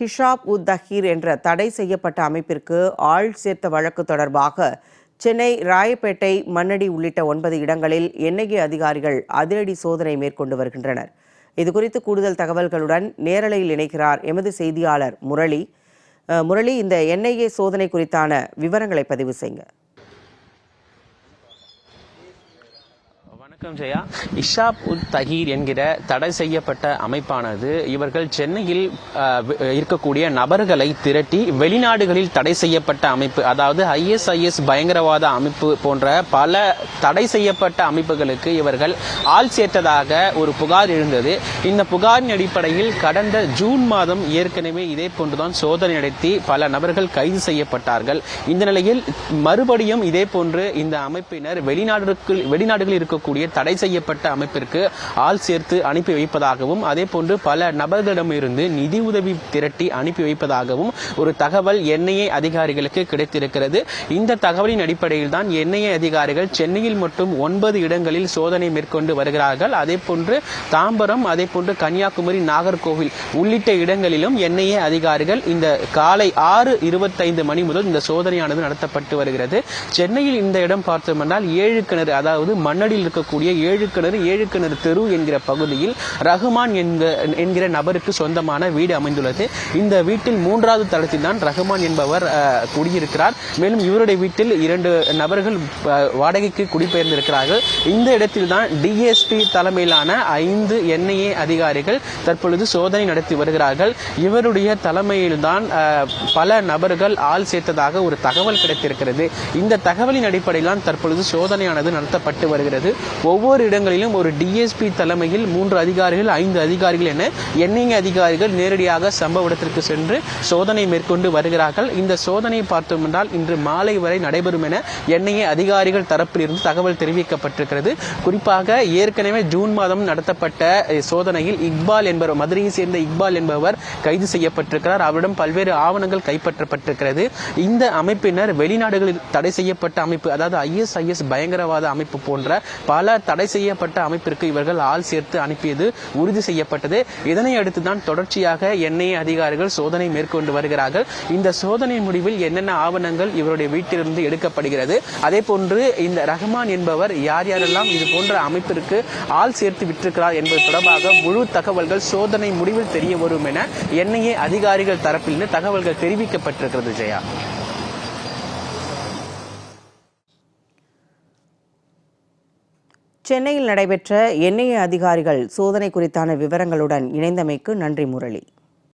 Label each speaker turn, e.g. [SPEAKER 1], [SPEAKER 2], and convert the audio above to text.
[SPEAKER 1] ஹிஷாப் உத் தஹீர் என்ற தடை செய்யப்பட்ட அமைப்பிற்கு ஆள் சேர்த்த வழக்கு தொடர்பாக சென்னை ராயப்பேட்டை மண்ணடி உள்ளிட்ட ஒன்பது இடங்களில் என்ஐஏ அதிகாரிகள் அதிரடி சோதனை மேற்கொண்டு வருகின்றனர். இதுகுறித்து கூடுதல் தகவல்களுடன் நேரலையில் இணைக்கிறார் எமது செய்தியாளர் முரளி. முரளி இந்த என்ஐஏ சோதனை குறித்தான விவரங்களை பதிவு செய்யுங்க.
[SPEAKER 2] வணக்கம் ஜெயா. இஷாப் உத் தஹீர் என்கிற தடை செய்யப்பட்ட அமைப்பானது இவர்கள் சென்னையில் இருக்கக்கூடிய நபர்களை திரட்டி வெளிநாடுகளில் தடை செய்யப்பட்ட அமைப்பு அதாவது ஐஎஸ்ஐஎஸ் பயங்கரவாத அமைப்பு போன்ற பல தடை செய்யப்பட்ட அமைப்புகளுக்கு இவர்கள் ஆள் சேர்த்ததாக ஒரு புகார் எழுந்தது. இந்த புகாரின் அடிப்படையில் கடந்த ஜூன் மாதம் ஏற்கனவே இதே போன்றுதான் சோதனை நடத்தி பல நபர்கள் கைது செய்யப்பட்டார்கள். இந்த நிலையில் மறுபடியும் இதே போன்று இந்த அமைப்பினர் வெளிநாடுகளுக்கு வெளிநாடுகளில் இருக்கக்கூடிய தடை செய்யப்பட்ட அமைப்பிற்கு ஆள் சேர்த்து அனுப்பி வைப்பதாகவும் அதே போன்று பல நபர்களிடமிருந்து நிதி உதவி திரட்டி அனுப்பி வைப்பதாகவும் ஒரு தகவல் என்ஐஏ அதிகாரிகளுக்கு கிடைத்திருக்கிறது. இந்த தகவலின் அடிப்படையில் தான் என்ஐஏ அதிகாரிகள் சென்னையில் மட்டும் ஒன்பது இடங்களில் சோதனை மேற்கொண்டு வருகிறார்கள். அதே போன்று தாம்பரம் அதே போன்று கன்னியாகுமரி நாகர்கோவில் உள்ளிட்ட இடங்களிலும் என்ஐஏ அதிகாரிகள் இந்த காலை ஆறு இருபத்தைந்து மணி முதல் இந்த சோதனையானது நடத்தப்பட்டு வருகிறது. சென்னையில் இந்த இடம் பார்த்தோம்னால் ஏழு கிணறு அதாவது மண்ணடியில் இருக்கக்கூடிய ஏழு கிணறு ஏழு கிணறு தெரு என்கிற பகுதியில் ரகுமான் என்க- என்கிற நபருக்கு சொந்தமான வீடு அமைந்துள்ளது. இந்த வீட்டில் மூன்றாவது தளத்தில் தான் ரகுமான் என்பவர் குடியிருக்கிறார். மேலும் இவருடைய வீட்டில் இரண்டு நபர்கள் வாடகைக்கு குடிபெயர்ந்திருக்கிறார்கள். இந்த இடத்தில் தான் டிஎஸ்பி தலைமையிலான ஐந்து என்ஐஏ அதிகாரிகள் தற்பொழுது சோதனை நடத்தி வருகிறார்கள். இவருடைய தலைமையில்தான் பல நபர்கள் ஆள் சேர்த்ததாக ஒரு தகவல் கிடைத்திருக்கிறது. இந்த தகவலின் அடிப்படையில் தான் தற்பொழுது சோதனையானது நடத்தப்பட்டு வருகிறது. ஒவ்வொரு இடங்களிலும் ஒரு டிஎஸ்பி தலைமையில் மூன்று அதிகாரிகள் ஐந்து அதிகாரிகள் என என்ஐஏ அதிகாரிகள் நேரடியாக சம்பவ இடத்திற்கு சென்று சோதனை மேற்கொண்டு வருகிறார்கள். இந்த சோதனை பார்த்தோம் என்றால் இன்று மாலை வரை நடைபெறும் என எண்ணெய் அதிகாரிகள் தரப்பில் இருந்து தகவல் தெரிவிக்கப்பட்டிருக்கிறது. குறிப்பாக ஏற்கனவே ஜூன் மாதம் நடத்தப்பட்ட சோதனையில் இக்பால் என்பவர் மதுரையை சேர்ந்த இக்பால் என்பவர் கைது செய்யப்பட்டிருக்கிறார். அவரிடம் பல்வேறு ஆவணங்கள் கைப்பற்றப்பட்டிருக்கிறது. இந்த அமைப்பினர் வெளிநாடுகளில் தடை செய்யப்பட்ட அமைப்பு அதாவது ஐஎஸ்ஐஎஸ் பயங்கரவாத அமைப்பு போன்ற பல தடை செய்யப்பட்ட அமைப்பிற்கு இவர்கள் ஆள் சேர்த்து அனுப்பியது உறுதி செய்யப்பட்டது. இதனை அடுத்து தான் தொடர்ச்சியாக என்ஐஏ அதிகாரிகள் சோதனை மேற்கொண்டு வருகிறார்கள். இந்த சோதனை முடிவில் என்னென்ன ஆவணங்கள் இவருடைய வீட்டிலிருந்து எடுக்கப்படுகிறது? அதே போன்று இந்த ரஹ்மான் என்பவர் யார் யாரெல்லாம் இது போன்ற அமைப்பிற்கு ஆள் சேர்த்து விட்டிருக்கிறார் என்பது தொடர்பாக முழு தகவல்கள் சோதனை முடிவில் தெரிய வரும் என என்ஐஏ அதிகாரிகள் தரப்பிலிருந்து தகவல்கள் தெரிவிக்கப்பட்டிருக்கிறது ஜெயா.
[SPEAKER 1] சென்னையில் நடைபெற்ற என்ஐஏ அதிகாரிகள் சோதனை குறித்தான விவரங்களுடன் இணைந்தமைக்கு நன்றி முரளி.